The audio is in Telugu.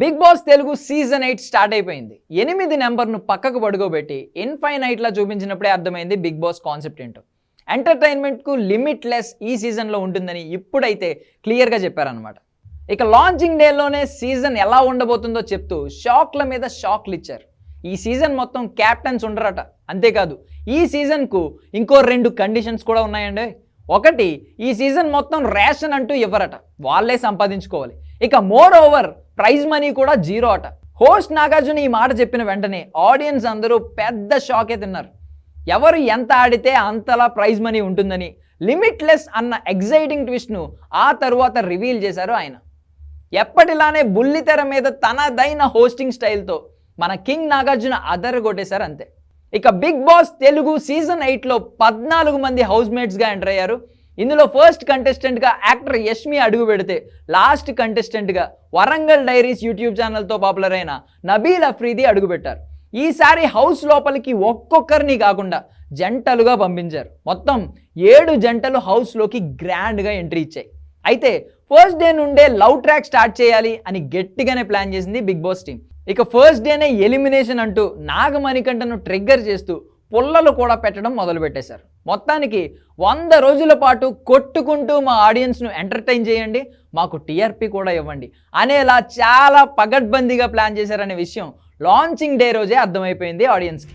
Bigg Boss Telugu season eight start అయిపోయింది. ఎనిమిది నెంబర్ను పక్కకు పడుకోబెట్టి ఇన్ఫైనైట్లా చూపించినప్పుడే అర్థమైంది బిగ్ బాస్ కాన్సెప్ట్ ఏంటో. ఎంటర్టైన్మెంట్కు లిమిట్ లెస్ ఈ సీజన్లో ఉంటుందని ఇప్పుడైతే క్లియర్గా చెప్పారనమాట ఇక లాంచింగ్ డేలోనే సీజన్ ఎలా ఉండబోతుందో చెప్తూ షాక్ల మీద షాక్లు ఇచ్చారు. ఈ సీజన్ మొత్తం క్యాప్టెన్స్ ఉండరట అంతేకాదు ఈ సీజన్కు ఇంకో రెండు కండిషన్స్ కూడా ఉన్నాయండి. ఒకటి ఈ సీజన్ మొత్తం రేషన్ అంటూ ఇవ్వరట వాళ్ళే సంపాదించుకోవాలి. ఇక మోర్ ఓవర్ ప్రైజ్ మనీ కూడా జీరో అట. హోస్ట్ నాగార్జున ఈ మాట చెప్పిన వెంటనే ఆడియన్స్ అందరూ పెద్ద షాకే తిన్నారు. ఎవరు ఎంత ఆడితే అంతలా ప్రైజ్ మనీ ఉంటుందని లిమిట్లెస్ అన్న ఎగ్జైటింగ్ ట్విస్ట్ను ఆ తరువాత రివీల్ చేశారు ఆయన. ఎప్పటిలానే బుల్లితెర మీద తనదైన హోస్టింగ్ స్టైల్తో మన కింగ్ నాగార్జున అదర కొట్టేశారు అంతే. ఇక బిగ్ బాస్ తెలుగు సీజన్ ఎయిట్లో పద్నాలుగు మంది హౌస్ మేట్స్గా ఎంటర్ అయ్యారు. ఇందులో ఫస్ట్ కంటెస్టెంట్గా యాక్టర్ యష్మి అడుగు పెడితే లాస్ట్ కంటెస్టెంట్గా వరంగల్ డైరీస్ యూట్యూబ్ ఛానల్తో పాపులర్ అయిన నబీల్ అఫ్రీది అడుగుపెట్టారు ఈసారి హౌస్ లోపలికి ఒక్కొక్కరిని కాకుండా జంటలుగా పంపించారు. మొత్తం ఏడు జంటలు హౌస్లోకి గ్రాండ్గా ఎంట్రీ ఇచ్చాయి. అయితే ఫస్ట్ డే నుండే లవ్ ట్రాక్ స్టార్ట్ చేయాలి అని గట్టిగానే ప్లాన్ చేసింది బిగ్ బాస్ టీం ఇక ఫస్ట్ డేనే ఎలిమినేషన్ అంటూ నాగమణికంటను ట్రిగ్గర్ చేస్తూ పుల్లలు కూడా పెట్టడం మొదలుపెట్టేశారు. మొత్తానికి వంద రోజుల పాటు కొట్టుకుంటూ మా ఆడియన్స్ను ఎంటర్టైన్ చేయండి మాకు టీఆర్పీ కూడా ఇవ్వండి అనేలా చాలా పగడ్బందీగా ప్లాన్ చేశారనే విషయం లాంచింగ్ డే రోజే అర్థమైపోయింది ఆడియన్స్కి.